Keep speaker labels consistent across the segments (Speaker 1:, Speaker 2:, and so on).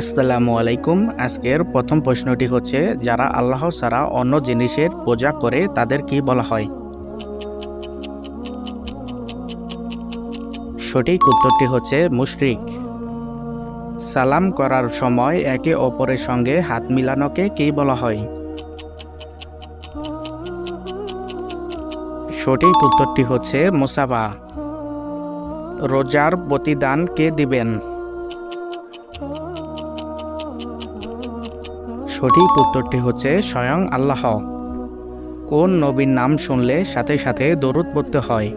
Speaker 1: আসসালামু আলাইকুম আজকের প্রথম প্রশ্নটি হচ্ছে, যারা আল্লাহ ছাড়া অন্য জিনিসের পূজা করে, তাদের কি বলা হয়? সঠিক উত্তরটি হচ্ছে মুশরিক। সালাম করার সময় একে অপরের সঙ্গে হাত মিলানোকে কি বলা হয়? সঠিক উত্তরটি হচ্ছে মোসাবা রোজার প্রতিদান কে দিবেন? সঠিক উত্তরটি হচ্ছে স্বয়ং আল্লাহ। কোন নবীর নাম শুনলে সাথে সাথে দরুদ পড়তে হয়?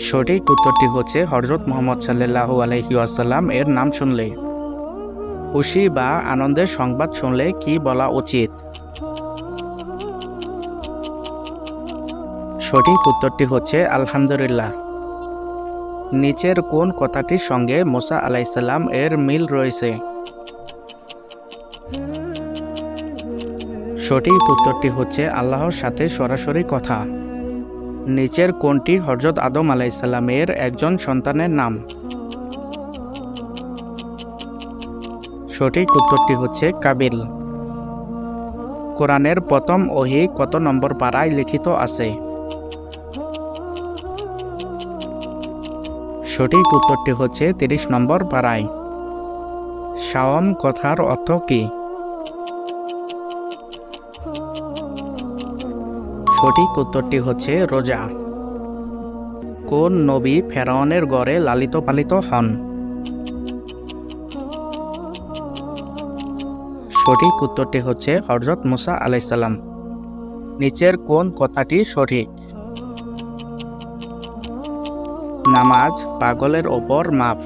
Speaker 1: সঠিক উত্তরটি হচ্ছে হজরত মোহাম্মদ সাল্লাল্লাহু আলহি আসাল্লাম এর নাম শুনলে। খুশি বা আনন্দের সংবাদ শুনলে কি বলা উচিত? সঠিক উত্তরটি হচ্ছে আলহামদুলিল্লাহ। নিচের কোন কথাটির সঙ্গে মোসা আলাইসাল্লাম এর মিল রয়েছে? সঠিক উত্তরটি হচ্ছে আল্লাহর সাথে সরাসরি কথা। নিচের কোনটি হজরত আদম আলাইসাল্লামের একজন সন্তানের নাম? সঠিক উত্তরটি হচ্ছে কাবিল। কোরআনের প্রথম ওহি কত নম্বর পাড়ায় লিখিত আছে? সঠিক উত্তরটি হচ্ছে তিরিশ নম্বর পাড়ায়। শাওম, কথার অর্থ কি? সঠিক উত্তরটি হচ্ছে রোজা। কোন নবী ফেরাউনের গড়ে লালিত পালিত হন? সঠিক উত্তরটি হচ্ছে হজরত মুসা আলাইসাল্লাম নিচের কোন কথাটি সঠিক? নামাজ পাগলের ওপর মাপ